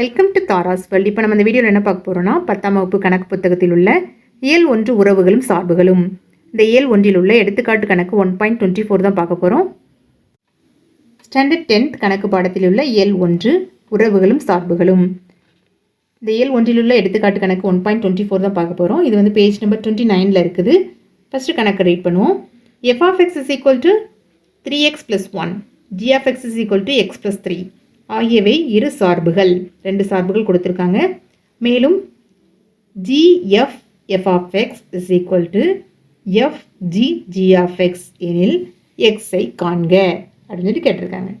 Welcome to Tara's world இப்போ நம்ம இந்த வீடியோவில் என்ன பார்க்க போகிறோம்னா பத்தாம் வகுப்பு கணக்கு புத்தகத்தில் உள்ள இயல் ஒன்று உறவுகளும் சார்புகளும். இந்த இயல் ஒன்றில் உள்ள எடுத்துக்காட்டு கணக்கு ஒன் பாயிண்ட் டுவெண்ட்டி ஃபோர் தான் பார்க்க போகிறோம் ஸ்டாண்டர்ட் டென்த் கணக்கு பாடத்தில் உள்ள இயல் ஒன்று உறவுகளும் சார்புகளும். இந்த இயல் ஒன்றில் உள்ள எடுத்துக்காட்டு கணக்கு ஒன் பாயிண்ட் டுவெண்ட்டி ஃபோர் தான் பார்க்க போகிறோம் இது வந்து பேஜ் நம்பர் டுவெண்ட்டி நைனில் இருக்குது. ஃபஸ்ட்டு கணக்கு ரீட் பண்ணுவோம். F of x is equal to three x plus one g of x is equal to x plus three ஆகியவை இரு சார்புகள். ரெண்டு சார்புகள் கொடுத்துருக்காங்க. மேலும் g f f of x is equal to f g g of x எனில் எக்ஸை காண்க அப்படின்னு சொல்லி கேட்டிருக்காங்க.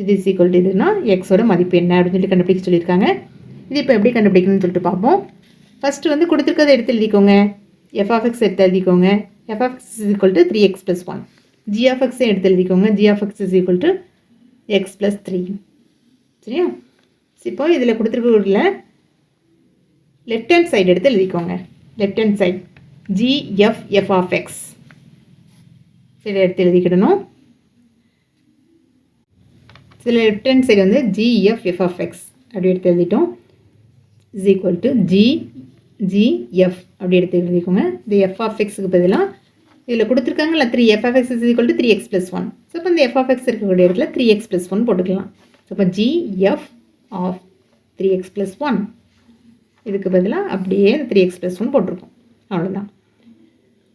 இது இஸ் ஈக்குவல் டு இதுனா எக்ஸோட மதிப்பு என்ன அப்படின்னு சொல்லி கண்டுபிடிக்க சொல்லியிருக்காங்க. இது இப்போ எப்படி கண்டுபிடிக்கணும்னு சொல்லிட்டு பார்ப்போம். ஃபஸ்ட்டு வந்து கொடுத்துருக்கதை எடுத்து எழுதிக்கோங்க. எஃப் ஆஃப் எக்ஸ் எடுத்து எழுதிக்கோங்க. F of x is equal to three x plus one g of எடுத்து எழுதிக்கோங்க. G of x is equal to x plus three சரியா? இப்போ இதில் கொடுத்துருக்கல லெஃப்ட் ஹேண்ட் சைடு எடுத்து எழுதிக்கோங்க. Left hand side gff of x சரி எடுத்து எழுதிக்கிடணும். இதில் லெஃப்ட் ஹேண்ட் சைடு வந்து ஜிஎஃப் எஃப் ஆஃப் எக்ஸ் அப்படி எடுத்து எழுதிட்டோம். Is equal to g g f அப்படி எடுத்து எழுதிக்கோங்க. இந்த எஃப் ஆஃப் எக்ஸுக்கு பதிலாக இதில் கொடுத்துருக்காங்கல்ல three f of x is equal to three x plus one so இப்போ இந்த எஃப் ஆஃப் எக்ஸ் இருக்கக்கூடிய இடத்துல த்ரீ எக்ஸ் ப்ளஸ் ஒன் போட்டுக்கலாம். ஸோ இப்போ gf of three x plus one இதுக்கு பதிலாக அப்படியே த்ரீ எக்ஸ் ப்ளஸ் ஒன் போட்டிருக்கோம். அவ்வளோதான்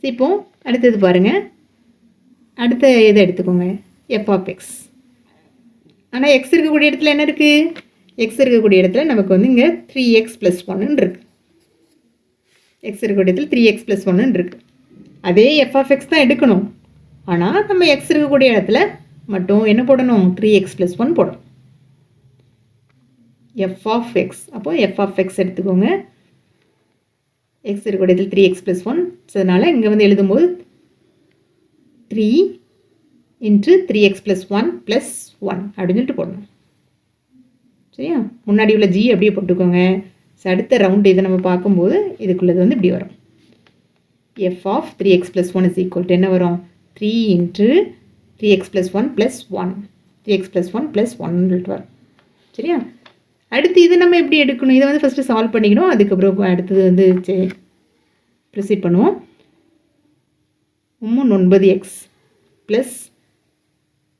இப்போ அடுத்தது பாருங்கள் அடுத்த இதை எடுத்துக்கோங்க. எஃப் ஆஃப் எக்ஸ் ஆனால் எக்ஸ் இருக்கக்கூடிய இடத்துல என்ன இருக்குது எக்ஸ் இருக்கக்கூடிய இடத்துல நமக்கு வந்து இங்கே த்ரீ எக்ஸ் ப்ளஸ் ஒன்னு இருக்குது எக்ஸ் இருக்கக்கூடிய இடத்துல த்ரீ எக்ஸ் ப்ளஸ் ஒன்னு இருக்குது அதே எஃப் ஆஃப் எக்ஸ் தான் எடுக்கணும். ஆனால் நம்ம எக்ஸ் இருக்கக்கூடிய இடத்துல மட்டும் என்ன போடணும்? த்ரீ எக்ஸ் ப்ளஸ் ஒன் போடணும். எஃப் ஆஃப் எக்ஸ் அப்போது எஃப் ஆஃப் எக்ஸ் எடுத்துக்கோங்க. எக்ஸ் இருக்கக்கூடிய இதில் three x plus one so அதனால் இங்கே வந்து எழுதும்போது three into three x plus one plus one அப்படின்னு சொல்லிட்டு போடணும். சரியா? முன்னாடி உள்ள ஜி அப்படியே போட்டுக்கோங்க. ஸோ அடுத்த ரவுண்டு இதை நம்ம பார்க்கும்போது இதுக்குள்ளது வந்து இப்படி வரும். F of three x plus one is equal to என்ன வரும்? Three into three x plus one plus one three x plus one plus one சொல்லிட்டு வரும். சரியா? அடுத்து இது நம்ம எப்படி எடுக்கணும்? இதை வந்து ஃபஸ்ட்டு சால்வ் பண்ணிக்கணும். அதுக்கப்புறம் அடுத்தது வந்து ப்ரொசீட் பண்ணுவோம். மூணு ஒன்பது எக்ஸ் ப்ளஸ்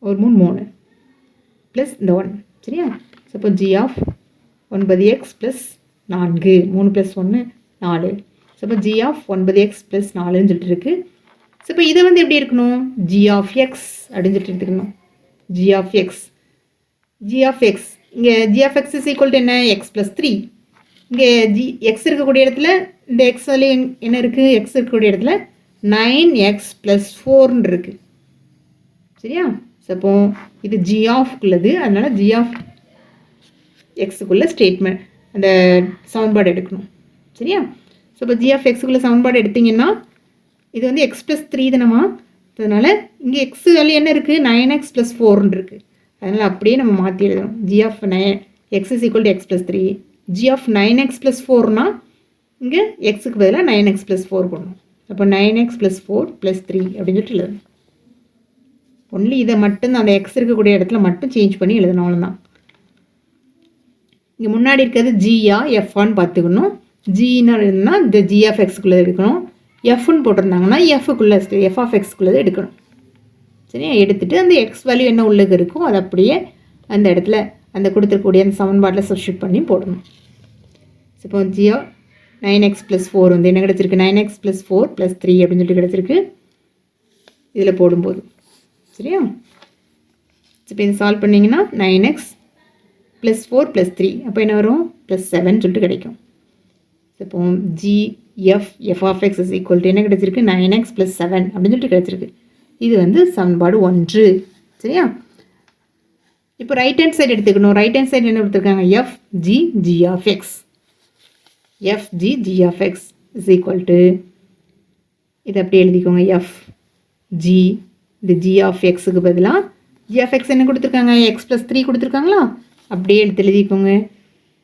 ஒரு மூணு மூணு ப்ளஸ் இந்த ஒன் சரியா? ஸோ ஜி ஆஃப் ஒன்பது எக்ஸ் ப்ளஸ் நான்கு. மூணு ப்ளஸ் ஒன்று நாலு. ஸோ ஜி ஆஃப் ஒன்பது எக்ஸ் ப்ளஸ் நாலுன்னு சொல்லிட்டு இருக்கு. ஸோ இப்போ இதை வந்து எப்படி இருக்கணும் ஜி ஆஃப் எக்ஸ் அப்படின்னு சொல்லிட்டு எடுத்துக்கணும். G of x g of x இங்கே g f x of x is equal to என்ன? எக்ஸ் ப்ளஸ் த்ரீ இங்கே ஜி எக்ஸ் இருக்கக்கூடிய இடத்துல இந்த எக்ஸ் வலி என்ன இருக்குது எக்ஸ் இருக்கக்கூடிய இடத்துல நைன் எக்ஸ் ப்ளஸ் ஃபோர்னு இருக்குது சரியா? ஸோ அப்போ இது ஜி உள்ளது அதனால் ஜி ஆஃப் எக்ஸுக்குள்ளே ஸ்டேட்மெண்ட் அந்த சவுண்ட்பாடு எடுக்கணும். சரியா? ஸோ இப்போ ஜி ஆஃப் எக்ஸுக்குள்ளே சவுண்ட்பாடு எடுத்திங்கன்னா இது வந்து எக்ஸ் ப்ளஸ் த்ரீ தானமா அதனால் இங்கே எக்ஸ் வேல்யூ என்ன இருக்குது நைன் எக்ஸ் ப்ளஸ் ஃபோர்னு இருக்குது அதனால் அப்படியே நம்ம மாற்றி எழுதணும். G of nine x is equal to x plus three g of nine x plus ஃபோர்னா இங்கே எக்ஸுக்கு பதிலாக நைன் எக்ஸ் ப்ளஸ் ஃபோர் போடணும். அப்போ nine x plus four plus three அப்படின்னு சொல்லிட்டு எழுதணும். ஒன்லி இதை மட்டும் அந்த எக்ஸ் இருக்கக்கூடிய இடத்துல மட்டும் சேஞ்ச் பண்ணி எழுதணும் அவ்வளோதான் இங்கே முன்னாடி இருக்கிறது ஜியா எஃப்ஆன்னு பார்த்துக்கணும். ஜின்னு இருந்தால் இந்த ஜி ஆஃப் எக்ஸ்க்குள்ளே எடுக்கணும். எஃப்னு போட்டிருந்தாங்கன்னா எஃப்க்குள்ளே எஃப் ஆஃப் எக்ஸ்க்குள்ளே எடுக்கணும். சரியா எடுத்துகிட்டு அந்த எக்ஸ் வேல்யூ என்ன உள்ளது இருக்கோ அதை அப்படியே அந்த இடத்துல அந்த கொடுத்துருக்கூடிய அந்த சமன்பாட்டில் சப்ஸ்டியூட் பண்ணி போடணும். இப்போ Jio nine X plus four வந்து என்ன கிடச்சிருக்கு? Nine x plus four plus three அப்படின்னு சொல்லிட்டு கிடச்சிருக்கு. இதில் போடும்போது. சரியா? இப்போ இது சால்வ் பண்ணிங்கன்னா nine x plus four plus three அப்போ என்ன வரும்? ப்ளஸ் செவன் சொல்லிட்டு கிடைக்கும். இப்போ g f f of x is equal to என்ன கிடச்சிருக்கு? நைன் எக்ஸ் ப்ளஸ் செவன் அப்படின்னு சொல்லிட்டு கிடச்சிருக்கு. இது வந்து சமன்பாடு ஒன்று. சரியா? இப்போ ரைட் ஹேண்ட் சைடு எடுத்துக்கணும். ரைட் ஹேண்ட் சைடு என்ன கொடுத்துருக்காங்க? F g g of x f g g of x is equal to இதை அப்படியே எழுதிக்கோங்க. எஃப் ஜி இந்த ஜி ஆஃப் எக்ஸுக்கு பதிலாக ஜி ஆஃப் எக்ஸ் என்ன கொடுத்துருக்காங்க? எக்ஸ் ப்ளஸ் த்ரீ கொடுத்துருக்காங்களா? அப்படியே எடுத்து எழுதிக்கோங்க.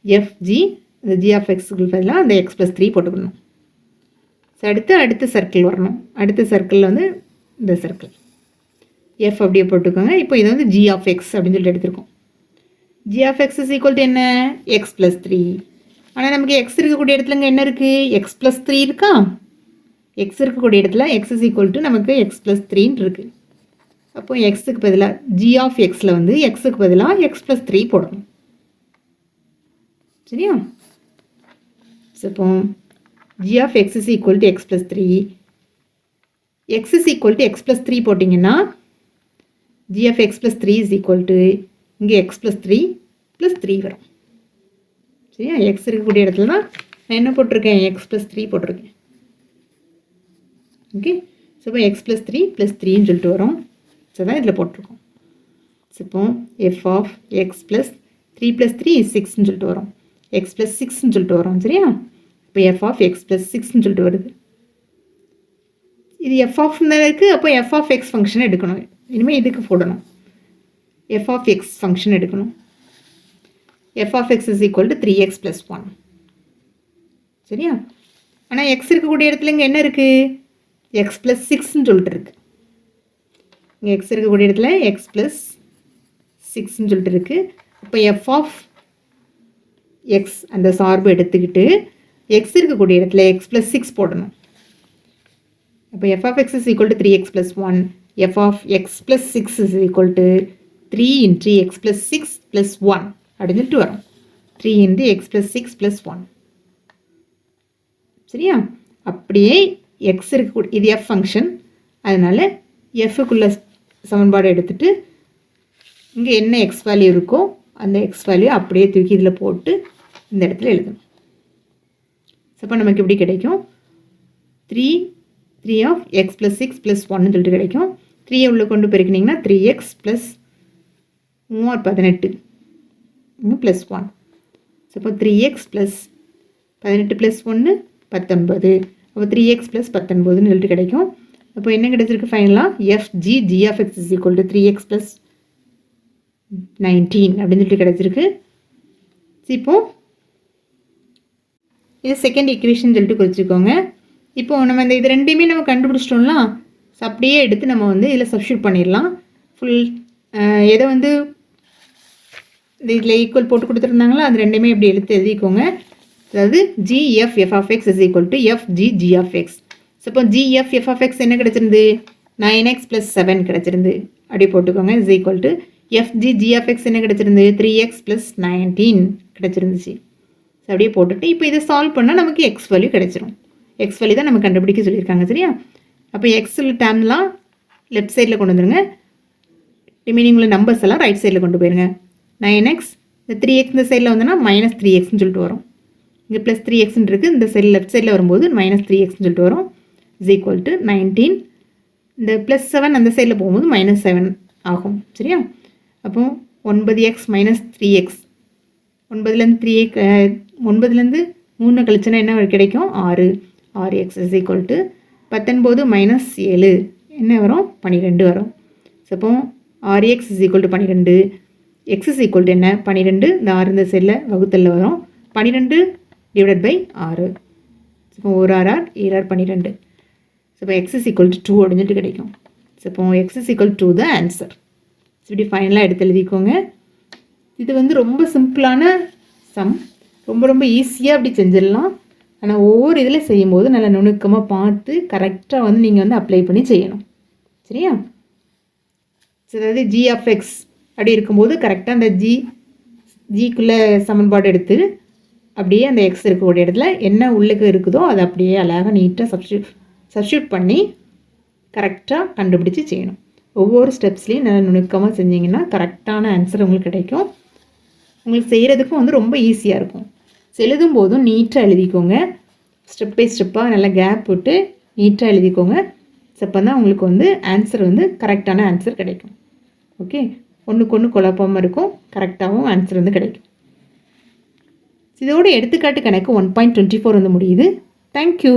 எஃப் ஜி இந்த ஜி ஆஃப் எக்ஸுக்கு பதிலாக அந்த எக்ஸ் ப்ளஸ் த்ரீ போட்டுக்கணும். ஸோ அடுத்து அடுத்த சர்க்கிள் வரணும். அடுத்த சர்க்கிளில் வந்து இந்த சர்க்கிள் எஃப் அப்படியே போட்டுக்கோங்க. இப்போ இதை வந்து ஜி ஆஃப் எக்ஸ் அப்படின்னு சொல்லிட்டு எடுத்திருக்கோம். G of x is equal to என்ன? எக்ஸ் ப்ளஸ் த்ரீ ஆனால் நமக்கு எக்ஸ் இருக்கக்கூடிய இடத்துல இங்கே என்ன இருக்குது எக்ஸ் ப்ளஸ் த்ரீ இருக்கா? எக்ஸ் இருக்கக்கூடிய இடத்துல எக்ஸ் இஸ் ஈக்குவல் டு நமக்கு எக்ஸ் ப்ளஸ் த்ரீன்னு இருக்குது அப்போ எக்ஸுக்கு பதிலாக ஜி ஆஃப் எக்ஸில் வந்து எக்ஸுக்கு பதிலாக எக்ஸ் ப்ளஸ் த்ரீ போடணும். சரியா? ஸோ இப்போ g of x is equal to x plus three x is equal to x plus three போட்டிங்கன்னா gf x plus three is equal to இங்கே x plus three plus three வரும். சரியா? X இருக்கக்கூடிய இடத்துல தான் நான் என்ன போட்டிருக்கேன்? எக்ஸ் ப்ளஸ் த்ரீ போட்டிருக்கேன். ஓகே ஸோ இப்போ எக்ஸ் ப்ளஸ் த்ரீ ப்ளஸ் த்ரீன்னு சொல்லிட்டு வரும். ஸோ தான் இதில் போட்டிருக்கோம். ஸோ இப்போ f of x plus three plus three சிக்ஸ்ன்னு சொல்லிட்டு வரும். எக்ஸ் ப்ளஸ் சிக்ஸ்ன்னு சொல்லிட்டு வரும். சரியா? இப்போ எஃப் ஆஃப் எக்ஸ் ப்ளஸ் சிக்ஸ்ன்னு சொல்லிட்டு வருது. இது எஃப் ஆஃப் தான் இருக்குது அப்போ எஃப் ஆஃப் எக்ஸ் ஃபங்க்ஷன் எடுக்கணும். இனிமேல் இதுக்கு போடணும். எஃப் ஆஃப் எக்ஸ் ஃபங்க்ஷன் எடுக்கணும். F of x is equal to three x plus one சரியா? ஆனால் எக்ஸ் இருக்கக்கூடிய இடத்துல இங்கே என்ன இருக்குது எக்ஸ் ப்ளஸ் சிக்ஸ்ன்னு சொல்லிட்டு இருக்கு. இங்கே எக்ஸ் இருக்கக்கூடிய இடத்துல எக்ஸ் ப்ளஸ் சிக்ஸ்ன்னு சொல்லிட்டு இருக்கு. இப்போ எஃப் ஆஃப் எக்ஸ் அந்த சார்பு எடுத்துக்கிட்டு எக்ஸ் இருக்கக்கூடிய இடத்துல எக்ஸ் ப்ளஸ் சிக்ஸ் போடணும். இப்போ f of x is equal to three x plus one f of x plus six is equal to three into x plus six plus one அப்படின்னு சொல்லிட்டு வரும். Three into x plus six plus one சரியா? அப்படியே X இருக்கக்கூடிய இது F function அதனால் எஃப்க்குள்ள சமன்பாடு எடுத்துட்டு இங்கே என்ன எக்ஸ் வேல்யூ இருக்கோ அந்த எக்ஸ் வேல்யூ அப்படியே தூக்கி இதில் போட்டு இந்த இடத்துல எழுதணும். ஸோ அப்போ நமக்கு எப்படி கிடைக்கும்? Three three of x plus six plus ஒன்னு சொல்லிட்டு கிடைக்கும். த்ரீயை உள்ளே கொண்டு போயிருக்கிங்கன்னா த்ரீ எக்ஸ் ப்ளஸ் மூவார் பதினெட்டு. ப்ளஸ் ஒன் ஸோ இப்போ த்ரீ எக்ஸ் ப்ளஸ் பதினெட்டு ப்ளஸ் ஒன்று பத்தொன்பது. அப்போ த்ரீ எக்ஸ் ப்ளஸ் பத்தொன்பதுன்னு சொல்லிட்டு கிடைக்கும். அப்போ என்ன கிடைச்சிருக்கு ஃபைனலாக f g g of x is equal to three x plus nineteen அப்படின்னு சொல்லிட்டு கிடைச்சிருக்கு. இப்போ இது செகண்ட் ஈக்குவேஷன் சொல்லிட்டு குறிச்சிக்கோங்க. இப்போது நம்ம இந்த இது ரெண்டையுமே நம்ம கண்டுபிடிச்சிட்டோம்ல? அப்படியே எடுத்து நம்ம வந்து இதில் சப்ஸ்டியூட் பண்ணிடலாம். ஃபுல் எதை வந்து இந்த இதில் ஈக்குவல் போட்டு கொடுத்துருந்தாங்களோ? அது ரெண்டுமே இப்படி எடுத்து எழுதிக்கோங்க. அதாவது g f f of x is equal to f g g of x so இப்போ g f f of x என்ன கிடச்சிருந்து நைன் எக்ஸ் ப்ளஸ் செவன் கிடச்சிருந்து அப்படி போட்டுக்கோங்க. Is equal to f g g x என்ன கிடச்சிருந்து த்ரீ எக்ஸ் ப்ளஸ் நைன்டீன் கிடச்சிருந்துச்சு. So அப்படியே போட்டுட்டு இப்போ இதை சால்வ் பண்ணால் நமக்கு எக்ஸ் வேல்யூ கிடச்சிரும். எக்ஸ் வேல்யூ தான் நம்ம கண்டுபிடிக்க சொல்லியிருக்காங்க சரியா? அப்போ எக்ஸில் டேம்லாம் லெஃப்ட் சைடில் கொண்டு வந்துருங்க. ரிமைனிங் உள்ள நம்பர்ஸ் எல்லாம் ரைட் சைடில் கொண்டு போயிருங்க. நைன் எக்ஸ் இந்த த்ரீ எக்ஸ் இந்த சைடில் வந்தோன்னா மைனஸ் த்ரீ எக்ஸ்னு சொல்லிட்டு வரும். இங்கே ப்ளஸ் த்ரீ எக்ஸ்ன்னு இருக்குது இந்த சைடில் லெஃப்ட் சைடில் வரும்போது மைனஸ் த்ரீ எக்ஸ்னு சொல்லிட்டு வரும். இஸ் ஈக்குவல் டு நைன்டீன் இந்த ப்ளஸ் செவன் அந்த சைடில் போகும்போது மைனஸ் செவன் ஆகும் சரியா? அப்போ ஒன்பது எக்ஸ் மைனஸ் த்ரீ எக்ஸ் ஒன்பதுலேருந்து த்ரீ எக் ஒன்பதுலேருந்து மூணு கழிச்சுன்னா என்ன கிடைக்கும்? ஆறு. Or x is equal to பத்தொன்பது மைனஸ் ஏழு. என்ன வரும்? பன்னிரெண்டு வரும். So or x is equal to பன்னிரெண்டு எக்ஸ் இஸ் ஈக்குவல் டு என்ன? பன்னிரெண்டு இந்த ஆறு இந்த செல்ல வகுத்தலில் வரும். பன்னிரெண்டு டிவைடட் பை ஆறு. இப்போ ஒரு ஆர் ஆர் ஏழு பன்னிரெண்டு ஸோ இப்போ x is equal to two அப்படின்னு சொல்லிட்டு கிடைக்கும். ஸோ இப்போ x is equal to the answer இப்படி ஃபைனலாக எடுத்து எழுதிக்கோங்க. இது வந்து ரொம்ப சிம்பிளான சம் ரொம்ப ரொம்ப ஈஸியாக அப்படி செஞ்சிடலாம். ஆனால் ஒவ்வொரு இதில் செய்யும்போது நல்லா நுணுக்கமாக பார்த்து கரெக்டாக வந்து நீங்கள் வந்து அப்ளை பண்ணி செய்யணும். சரியா? ஸோ அதாவது ஜி ஆஃப் எக்ஸ் அப்படி இருக்கும்போது கரெக்டாக அந்த ஜி ஜிக்குள்ளே சமன்பாடு எடுத்து அப்படியே அந்த எக்ஸ் இருக்கக்கூடிய இடத்துல என்ன உள்ளுக்கு இருக்குதோ அதை அப்படியே அழகாக நீட்டாக சப்ஸ்டியூட் சப்ஸ்டியூட் பண்ணி கரெக்டாக கண்டுபிடிச்சி செய்யணும். ஒவ்வொரு ஸ்டெப்ஸ்லேயும் நல்லா நுணுக்கமாக செஞ்சிங்கன்னா கரெக்டான ஆன்சர் உங்களுக்கு கிடைக்கும். உங்களுக்கு செய்கிறதுக்கும் வந்து ரொம்ப ஈஸியாக இருக்கும். எழுதும் போதும் நீட்டாக எழுதிக்கோங்க ஸ்டெப் பை ஸ்டெப்பாக நல்லா கேப் விட்டு நீட்டாக எழுதிக்கோங்க. அப்போ தான் உங்களுக்கு வந்து ஆன்சர் வந்து கரெக்டான ஆன்சர் கிடைக்கும். ஓகே ஒன்றுக்கு ஒன்று குழப்பமாக இருக்கும். கரெக்டாகவும் ஆன்சர் வந்து கிடைக்கும். இதோட எடுத்துக்காட்டு கணக்கு ஒன் பாயிண்ட் டுவெண்ட்டி ஃபோர் வந்து முடியுது. தேங்க்யூ